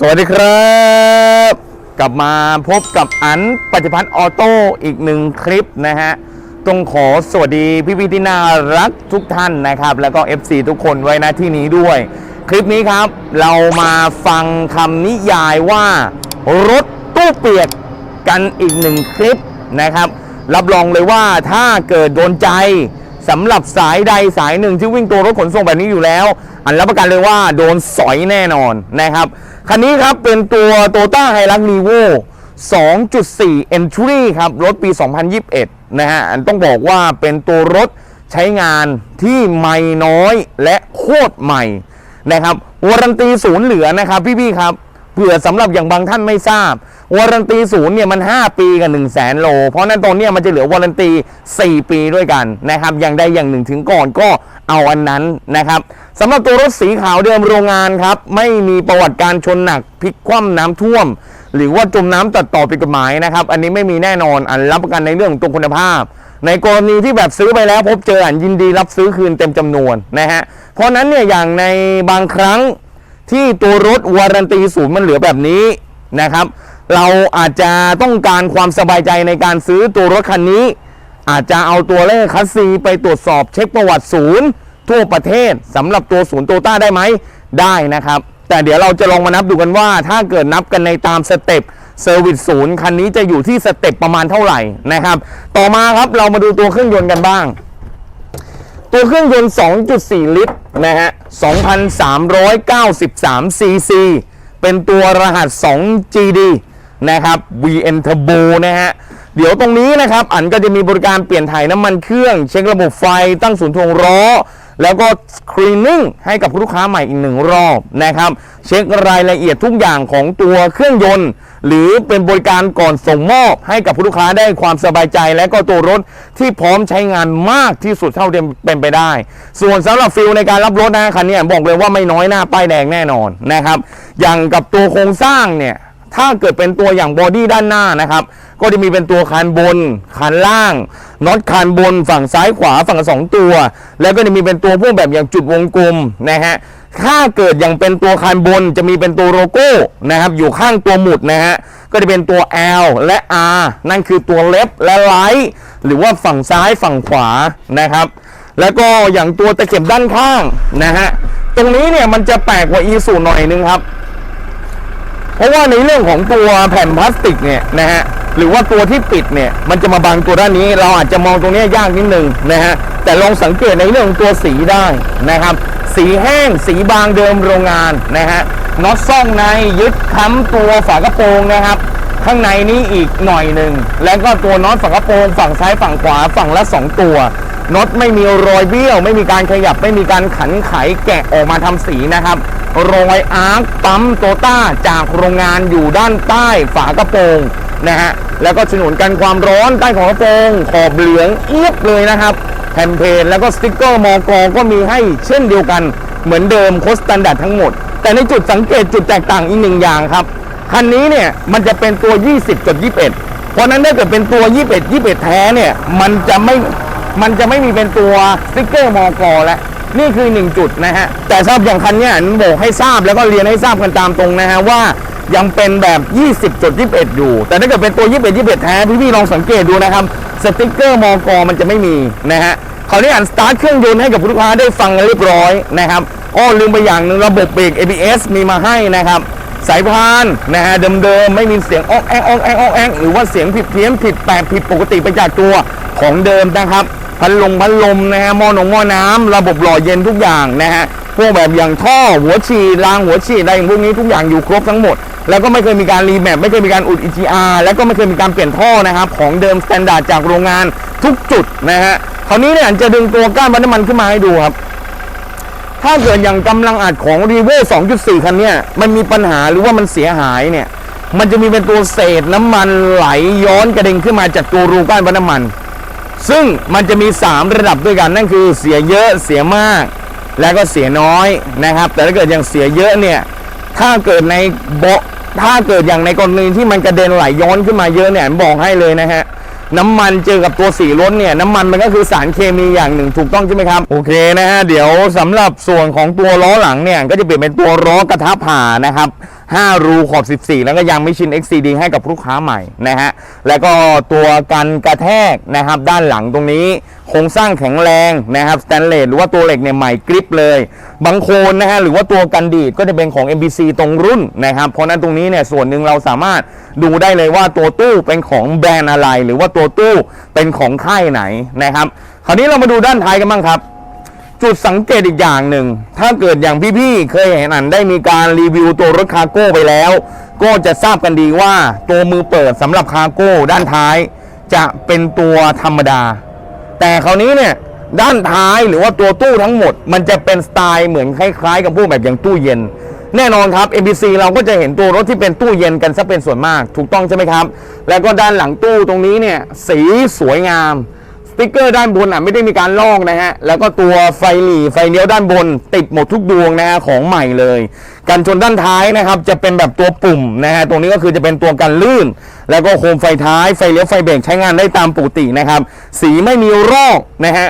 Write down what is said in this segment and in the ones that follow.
สวัสดีครับ กลับมาพบกับอันปฏิพัฒน์ออโต้อีกหนึ่งคลิปนะฮะต้องขอสวัสดีพี่พี่ที่น่ารักทุกท่านนะครับ แล้วก็ FC ทุกคนไว้นะที่นี้ด้วย คลิปนี้ครับ เรามาฟังคำนิยายว่า รถตู้เปียกกันอีกหนึ่งคลิปนะครับ รับรองเลยว่าถ้าเกิดโดนใจสำหรับสายใดสายหนึ่งที่วิ่งตัวรถขนส่งแบบนี้อยู่แล้ว อันรับประกันเลยว่าโดนสอยแน่นอนนะครับคันนี้ครับเป็นตัว t o y o t a h i l u x n e v o 2.4 Entry ครับ รถปี 2021 นะฮะอันต้องบอกว่าเป็นตัวรถใช้งานที่ใหม่น้อยและโคตรใหม่นะครับวารันตีศูนย์เหลือนะครับพี่ๆครับ เผื่อสำหรับอย่างบางท่านไม่ทราบวารันตีศูนย์เนี่ยมัน 5 ปีกับ1 0 0 0 0แสนโล เพราะนั้นตอนเนี้ยมันจะเหลือวารันตี 4 ปีด้วยกันนะครับอย่างใดอย่างหนึ่งถึงก่อนก็เอาอันนั้นนะครับสำหรับตัวรถสีขาวเดิมโรงงานครับ ไม่มีประวัติการชนหนักพลิกคว่ำน้ำท่วม หรือว่าจมน้ำตัดต่อผิดกฎหมายนะครับ อันนี้ไม่มีแน่นอนอันรับประกันในเรื่องของตัวคุณภาพ ในกรณีที่แบบซื้อไปแล้ว พบเจออันยินดีรับซื้อคืนเต็มจำนวนนะฮะเพราะนั้นเนี่ยอย่างในบางครั้ง ที่ตัวรถวารันตีศูนย์มันเหลือแบบนี้นะครับ เราอาจจะต้องการความสบายใจในการซื้อตัวรถคันนี้ อาจจะเอาตัวเลขคัสซีไปตรวจสอบเช็คประวัติศูนย์ทั่วประเทศสำหรับตัวศูนย์โตต้าได้ไหมได้นะครับ แต่เดี๋ยวเราจะลองมานับดูกันว่าถ้าเกิดนับกันในตามสเต็ปเซอร์วิสศูนย์คันนี้จะอยู่ที่สเต็ปประมาณเท่าไหร่นะครับ ต่อมาครับเรามาดูตัวเครื่องยนต์กันบ้าง ตัวเครื่องยนต์ 2.4 ลิตรนะฮะ 2,393 ซีซี เป็นตัวรหัส 2GD นะครับ VN Turbo นะฮะ เดี๋ยวตรงนี้นะครับ อันก็จะมีบริการเปลี่ยนถ่ายน้ำมันเครื่อง เช็คระบบไฟ ตั้งศูนย์ทวงล้อ แล้วก็คลีนนิ่งให้กับลูกค้าใหม่อีกหนึ่งรอบนะครับ เช็ครายละเอียดทุกอย่างของตัวเครื่องยนต์ หรือเป็นบริการก่อนส่งมอบให้กับผู้ลูกค้าได้ความสบายใจ และก็ตัวรถที่พร้อมใช้งานมากที่สุดเท่าที่เป็นไปได้ ส่วนสำหรับฟิลในการรับรถนะคันนี้บอกเลยว่าไม่น้อยหน้าป้ายแดงแน่นอนนะครับอย่างกับตัวโครงสร้างเนี่ยถ้าเกิดเป็นตัวอย่างบอดี้ด้านหน้านะครับ ก็จะมีเป็นตัวคานบนคานล่างน็อตคานบนฝั่งซ้ายขวาฝั่งสองตัว แล้วก็จะมีเป็นตัวพวกแบบอย่างจุดวงกลมนะฮะ ถ้าเกิดอย่างเป็นตัวคานบนจะมีเป็นตัวโลโก้นะครับ อยู่ข้างตัวหมุดนะฮะก็จะเป็นตัว L และ R นั่นคือตัวเล็บและไลท์หรือว่าฝั่งซ้ายฝั่งขวานะครับ แล้วก็อย่างตัวตะเข็บด้านข้างนะฮะตรงนี้เนี่ยมันจะแปลกกว่าอีสูหน่อยนึงครับ เพราะว่าในเรื่องของตัวแผ่นพลาสติกเนี่ยนะฮะหรือว่าตัวที่ปิดเนี่ยมันจะมาบังตัวด้านนี้เราอาจจะมองตรงนี้ยยากนิดนึงนะฮะแต่ลองสังเกตในเรื่องของตัวสีได้นะครับ สีแห้ง สีบางเดิมโรงงานนะฮะน็อตซ่องในยึดค้ำตัวฝากระโปรงนะครับข้างในนี้อีกหน่อยหนึ่งแล้วก็ตัวน็อตฝากระโปรงฝั่งซ้ายฝั่งขวาฝั่งละ 2 ตัวน็อตไม่มีรอยเบี้ยว ไม่มีการขยับไม่มีการขันไขแกะออกมาทำสีนะครับรอยอาร์คปั๊มโตต้าจากโรงงานอยู่ด้านใต้ฝากระโปรงนะฮะแล้วก็ฉนวนกันความร้อนใต้ของกระโปรงขอบเหลืองเอียบเลยนะครับ แผ่นเพจแล้วก็สติ๊กเกอร์มอกก็มีให้เช่นเดียวกันเหมือนเดิมโคสตันดัดทั้งหมด แต่ในจุดสังเกตจุดแตกต่างอีกหนึ่งอย่างครับ คันนี้เนี่ยมันจะเป็นตัว 20กับ21 เพราะนั้นถ้าเกิดเป็นตัว 21 21 แท้เนี่ยมันจะไม่มันจะไม่มีเป็นตัวสติ๊กเกอร์มอกแล้วนี่คือ 1 จุดนะฮะแต่สำหรับอย่างคันนี้ผมบอกให้ทราบแล้วก็เรียนให้ทราบกันตามตรงนะฮะว่า ยังเป็นแบบ 20จุด21 อยู่ แต่ถ้าเกิดเป็นตัว 21 21 แท้ พี่ๆลองสังเกตดูนะครับ สติ๊กเกอร์มอกมันจะไม่มีนะฮะคราวนี้อันสตาร์ทเครื่องยนต์ให้กับลูกค้าได้ฟังกันเรียบร้อยนะครับอ้อลืมไปอย่างหนึ่งระบบเบรก ABS มีมาให้นะครับ สายพานนะฮะเดิมๆไม่มีเสียงออกแอกออกแอกออกแอกหรือว่าเสียงผิดเพี้ยนผิดแปลกผิดปกติไปจากตัวของเดิมนะครับพัดลมพัดลมนะฮะหม้อหนงหม้อน้ำระบบหล่อเย็นทุกอย่างนะฮะพวกแบบอย่างท่อหัวฉีดรางหัวฉีดอะไรพวกนี้ทุกอย่างอยู่ครบทั้งหมด แล้วก็ไม่เคยมีการรีแมปไม่เคยมีการอุด EGR แล้วก็ไม่เคยมีการเปลี่ยนท่อนะครับของเดิมสแตนดาร์ดจากโรงงานทุกจุดนะฮะคราวนี้เนี่ยจะดึงตัวก้านวัดน้ำมันขึ้นมาให้ดูครับ ถ้าเกิดอย่างกำลังอัดของ r e v o 2.4 คันเนี้ยมันมีปัญหาหรือว่ามันเสียหายเนี่ยมันจะมีเป็นตัวเศษน้ำมันไหลย้อนกระเด็นขึ้นมาจากตัวรูก้านวัดน้ำมัน ซึ่งมันจะมี 3 ระดับด้วยกันนั่นคือเสียเยอะเสียมาก และก็เสียน้อยนะครับ แต่ถ้าเกิดอย่างเสียเยอะเนี่ยถ้าเกิดในโบะ ถ้าเกิดอย่างในกรณีที่มันกระเด็นไหลย้อนขึ้นมาเยอะเนี่ยบอกให้เลยนะฮะน้ำมันเจอกับตัวสีรถเนี่ยน้ำมันมันก็คือสารเคมีอย่างหนึ่งถูกต้องใช่ไหมครับ โอเคนะฮะเดี๋ยวสำหรับส่วนของตัวล้อหลังเนี่ยก็จะเปลี่ยนเป็นตัวล้อกระทะผ่านะครับ5 รูขอบ 14 แล้วก็ยางไม่ชิน XCD ให้กับลูกค้าใหม่นะฮะ แล้วก็ตัวกันกระแทกนะครับด้านหลังตรงนี้โครงสร้างแข็งแรงนะครับสแตนเลสหรือว่าตัวเหล็กเนี่ยใหม่กริปเลย บางโคนนะฮะหรือว่าตัวกันดีดก็จะเป็นของ MBC ตรงรุ่นนะครับเพราะฉะนั้นตรงนี้เนี่ยส่วนหนึ่งเราสามารถดูได้เลยว่าตัวตู้เป็นของแบรนด์อะไร หรือว่าตัวตู้เป็นของค่ายไหนนะครับคราวนี้เรามาดูด้านท้ายกันบ้างครับ จุดสังเกตอีกอย่างหนึ่ง ถ้าเกิดอย่างพี่ๆเคยเห็นอันได้มีการรีวิวตัวรถคาร์โก้ไปแล้ว ก็จะทราบกันดีว่าตัวมือเปิดสำหรับคาร์โก้ด้านท้าย จะเป็นตัวธรรมดา แต่คราวนี้เนี่ยด้านท้ายหรือว่าตัวตู้ทั้งหมด มันจะเป็นสไตล์เหมือนคล้ายๆ กับพวกแบบอย่างตู้เย็น แน่นอนครับ MBC เราก็จะเห็นตัวรถที่เป็นตู้เย็นกันซะเป็นส่วนมาก ถูกต้องใช่ไหมครับ แล้วก็ด้านหลังตู้ตรงนี้เนี่ยสีสวยงาม ติ๊กเกอร์ด้านบนอะไม่ได้มีการลอกนะฮะ แล้วก็ตัวไฟหลีไฟเลี้ยวด้านบน ติดหมดทุกดวงนะฮะของใหม่เลย กันชนด้านท้ายนะครับ จะเป็นแบบตัวปุ่มนะฮะตรงนี้ก็คือจะเป็นตัวกันลื่น แล้วก็โคมไฟท้ายไฟเลี้ยวไฟเบรกใช้งานได้ตามปกตินะครับ สีไม่มีรอกนะฮะ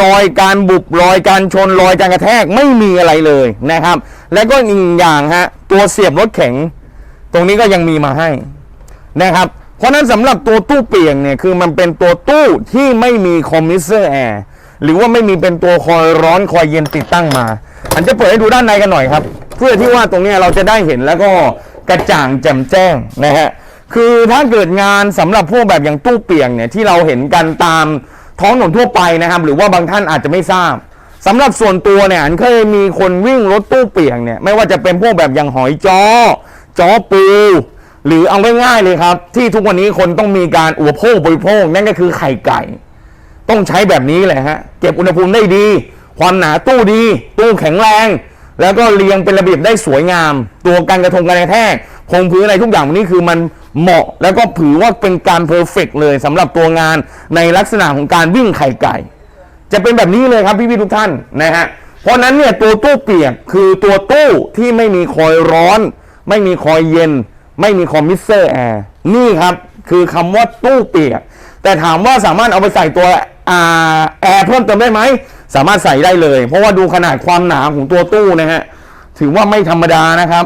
รอยการบุบรอยการชนรอยการกระแทกไม่มีอะไรเลยนะครับ แล้วก็อีกอย่างฮะตัวเสียบรถแข็ง ตรงนี้ก็ยังมีมาให้นะครับ เพราะนั้นสำหรับตัวตู้เปียงเนี่ยคือมันเป็นตัวตู้ที่ไม่มีคอมมิเซอร์แอร์หรือว่าไม่มีเป็นตัวคอยร้อนคอยเย็นติดตั้งมา อันจะเปิดให้ดูด้านในกันหน่อยครับ เพื่อที่ว่าตรงนี้เราจะได้เห็นแล้วก็กระจ่างแจ่มแจ้งนะฮะคือถ้าเกิดงานสำหรับพวกแบบอย่างตู้เปียงเนี่ยที่เราเห็นกันตามท้องถนนทั่วไปนะครับ หรือว่าบางท่านอาจจะไม่ทราบสำหรับส่วนตัวเนี่ยอันเคยมีคนวิ่งรถตู้เปียงเนี่ยไม่ว่าจะเป็นพวกแบบอย่างหอยจ้อจ้อปู หรือเอาง่ายๆเลยครับ ที่ทุกวันนี้คนต้องมีการอุปโภคบริโภคนั่นก็คือไข่ไก่ ต้องใช้แบบนี้เลยฮะเก็บอุณหภูมิได้ดี ความหนาตู้ดี ตู้แข็งแรง แล้วก็เรียงเป็นระเบียบได้สวยงาม ตัวกันกระทงกันกระแทกคงพื้นอะไรทุกอย่างวันนี้คือมันเหมาะแล้วก็ถือว่าเป็นการเพอร์เฟกเลยสำหรับตัวงานในลักษณะของการวิ่งไข่ไก่ จะเป็นแบบนี้เลยครับพี่ๆทุกท่านนะฮะเพราะนั้นเนี่ยตัวตู้เปียกคือตัวตู้ที่ไม่มีคอยร้อน ไม่มีคอยเย็น ไม่มีคอมมิเซอร์แอร์นี่ครับคือคำว่าตู้เปียก แต่ถามว่าสามารถเอาไปใส่ตัวแอร์เพิ่มเติมได้ไหม สามารถใส่ได้เลย เพราะว่าดูขนาดความหนาของตัวตู้นะฮะถือว่าไม่ธรรมดานะครับ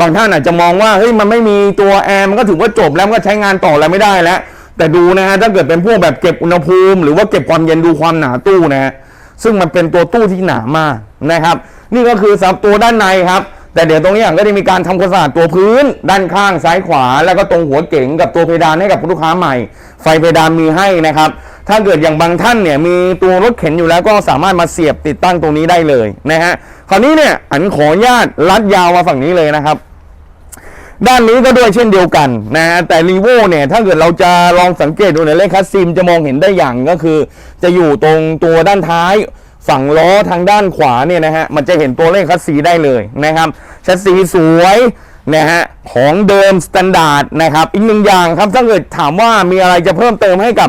บางท่านอาจจะมองว่าเฮ้ยมันไม่มีตัวแอร์มันก็ถือว่าจบแล้วมันก็ใช้งานต่ออะไรไม่ได้แล้ว แต่ดูนะฮะถ้าเกิดเป็นพวกแบบเก็บอุณหภูมิ หรือว่าเก็บความเย็นดูความหนาตู้นะฮะซึ่งมันเป็นตัวตู้ที่หนามากนะครับ นี่ก็คือสำหรับตัวด้านในครับ แต่เดี๋ยวตรงนี้ก็จะมีการทำความสะอาดตัวพื้น ด้านข้างซ้ายขวา แล้วก็ตรงหัวเก๋งกับตัวเพดานให้กับลูกค้าใหม่ ไฟเพดานมีให้นะครับ ถ้าเกิดอย่างบางท่านเนี่ยมีตัวรถเข็นอยู่แล้วก็สามารถมาเสียบติดตั้งตรงนี้ได้เลยนะฮะคราวนี้เนี่ยอันขออนุญาตลัดยาวมาฝั่งนี้เลยนะครับด้านนี้ก็ด้วยเช่นเดียวกันนะฮะแต่รีโวเนี่ยถ้าเกิดเราจะลองสังเกตดูในเลขคัสซิมจะมองเห็นได้อย่างก็คือ จะอยู่ตรงตัวด้านท้าย ฝั่งล้อทางด้านขวาเนี่ยนะฮะมันจะเห็นตัวเลขคัสซีได้เลยนะครับชัสซีสวยนะฮะของเดิมสแตนดาร์ดนะครับอีกหนึ่งอย่างครับถ้าเกิดถามว่ามีอะไรจะเพิ่มเติมให้กับ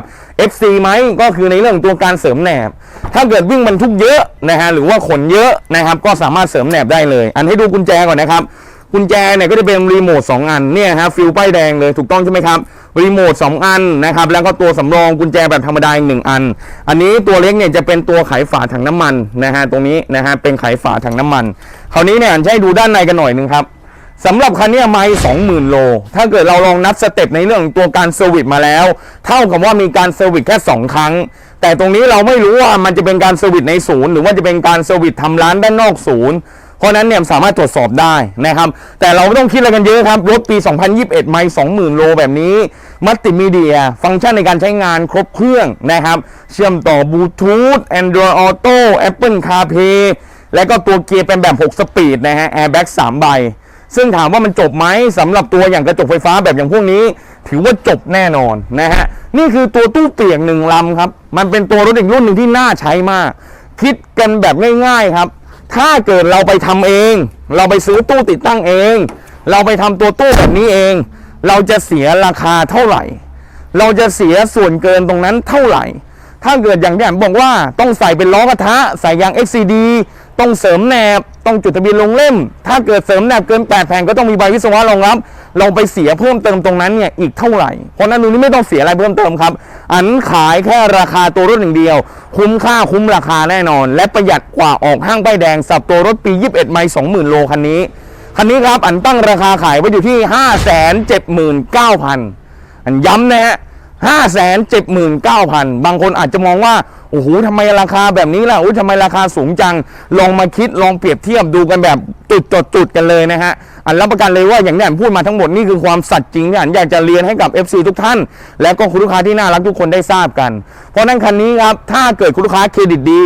FC ไหมก็คือในเรื่องของตัวการเสริมแหนบ ถ้าเกิดวิ่งบรรทุกเยอะนะฮะหรือว่าขนเยอะนะครับก็สามารถเสริมแหนบได้เลย อันให้ดูกุญแจก่อนนะครับ กุญแจเนี่ยก็จะเป็นรีโมท2อันเนี่ยฮะฟิลป้ายแดงเลยถูกต้องใช่ไหมครับรีโมท2อันนะครับแล้วก็ตัวสำรองกุญแจแบบธรรมดาอีกหนึ่งอัน อันนี้ตัวเล็กเนี่ยจะเป็นตัวไขฝาถังน้ำมันนะฮะตรงนี้นะฮะเป็นไขฝาถังน้ำมัน คราวนี้เนี่ยอันจะให้ดูด้านในกันหน่อยหนึงครับสำหรับคันเนี้ยไม่สองหมื่นโล ถ้าเกิดเราลองนับสเต็ปในเรื่องของตัวการเซอร์วิสมาแล้ว เท่ากับว่ามีการเซอร์วิสแค่ 2 ครั้ง แต่ตรงนี้เราไม่รู้ว่ามันจะเป็นการเซอร์วิสในศูนย์หรือว่าจะเป็นการเซอร์วิสทำร้านด้านนอกศูนย์ เพราะนั้นเนี่ยสามารถตรวจสอบได้นะครับ แต่เราไม่ต้องคิดอะไรกันเยอะครับ รถปี 2021 ไม่20,000 โลแบบนี้ มัลติมีเดีย ฟังก์ชันในการใช้งานครบเครื่องนะครับ เชื่อมต่อบลูทูธ Android Auto Apple CarPlay และก็ตัวเกียร์เป็นแบบ 6 สปีดนะฮะ Airbag 3 ใบ ซึ่งถามว่ามันจบไหมสำหรับตัวอย่างกระจกไฟฟ้าแบบอย่างพวกนี้ ถือว่าจบแน่นอนนะฮะ นี่คือตัวตู้เปียกหนึ่งลำครับ มันเป็นตัวรถอีกรุ่นหนึ่งที่น่าใช้มาก คิดกันแบบง่ายๆครับ ถ้าเกิดเราไปทำเอง เราไปซื้อตู้ติดตั้งเอง เราไปทำตัวตู้แบบนี้เอง เราจะเสียราคาเท่าไหร่ เราจะเสียส่วนเกินตรงนั้นเท่าไหร่ ถ้าเกิดอย่างที่ผมบอกว่าต้องใส่เป็นล้อกระทะ ใส่ยาง XCD ต้องเสริมแหนบต้องจุดทะเบียนลงเล่ม ถ้าเกิดเสริมแหนบเกิน8แผ่นก็ต้องมีใบวิศวะรองรับเราไปเสียเพิ่มเติมตรงนั้นเนี่ยอีกเท่าไหร่ เพราะนั้นนี้ไม่ต้องเสียอะไรเพิ่มเติมครับ อันขายแค่ราคาตัวรถอย่างเดียว คุ้มค่าคุ้มราคาแน่นอน และประหยัดกว่าออกห้างป้ายแดงสับตัวรถปี 21 ไมล์20,000 โลคันนี้คันนี้ครับอันตั้งราคาขายไว้อยู่ที่ 579,000อันย้ำนะฮะ 579,000บางคนอาจจะมองว่า โอ้โหทำไมราคาแบบนี้ล่ะโอ้ทำไมราคาสูงจัง ลองมาคิดลองเปรียบเทียบดูกันแบบจุดจดจุดกันเลยนะฮะ อันรับประกันเลยว่าอย่างที่อันพูดมาทั้งหมดนี่คือความสัตย์จริงที่อันอยากจะเรียนให้กับ FC ทุกท่าน และก็คุณลูกค้าที่น่ารักทุกคนได้ทราบกัน เพราะนั้นคันนี้ครับ ถ้าเกิดคุณลูกค้าเครดิตดี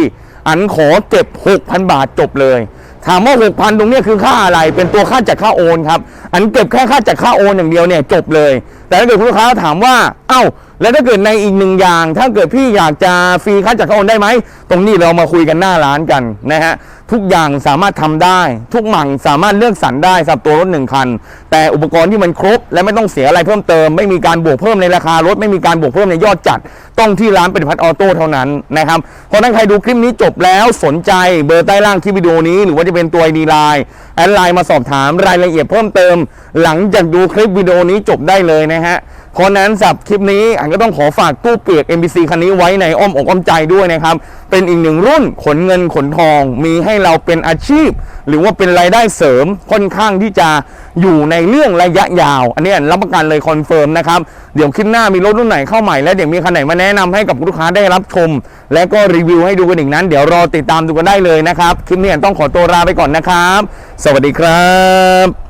อันขอเก็บ6,000 บาทจบเลยถามว่า6,000ตรงเนี้ยคือค่าอะไร เป็นตัวค่าจัดค่าโอนครับ อันเก็บแค่ค่าจัดค่าโอนอย่างเดียวเนี่ยจบเลย แต่ถ้าเกิดคุณลูกค้าถามว่า เอ้า แล้วถ้าเกิดในอีกหนึ่งอย่าง ถ้าเกิดพี่อยากจะฟรีค่าจัดค่าโอนได้ไหม ตรงนี้เรามาคุยกันหน้าร้านกันนะฮะ ทุกอย่างสามารถทำได้ ทุกหมั่งสามารถเลือกสรรได้สำหรับตัวรถหนึ่งคัน แต่อุปกรณ์ที่มันครบ และไม่ต้องเสียอะไรเพิ่มเติม ไม่มีการบวกเพิ่มในราคารถ ไม่มีการบวกเพิ่มในยอดจัด ต้องที่ร้านเปฏิพัฒน์ออโต้เท่านั้นนะครับ เพราะนั้นใครดูคลิปนี้จบแล้วสนใจเบอร์ใต้ล่างคลิปวิดีโอนี้ หรือว่าจะเป็นตัว ID ไลน์แอดไลน์มาสอบถามรายละเอียดเพิ่มเติมหลังจากดูคลิปวิดีโอนี้จบได้เลยนะฮะเพราะนั้นสับคลิปนี้อันก็ต้องขอฝากตู้เปียก MBC คันนี้ไว้ในอ้อมอกอ้อมใจด้วยนะครับ เป็นอีกหนึ่งรุ่นขนเงินขนทอง มีให้เราเป็นอาชีพ หรือว่าเป็นรายได้เสริมค่อนข้างที่จะอยู่ในเรื่องระยะยาว อันนี้อันรับประกันเลยคอนเฟิร์มนะครับ เดี๋ยวคลิปหน้ามีรถรุ่นไหนเข้าใหม่และเดี๋ยวมีคันไหนมาแนะนำให้กับลูกค้าได้รับชม และก็รีวิวให้ดูกันอีกนั้น เดี๋ยวรอติดตามดูกันได้เลยนะครับคลิปนี้อันต้องขอตัวลาไปก่อนนะครับ สวัสดีครับ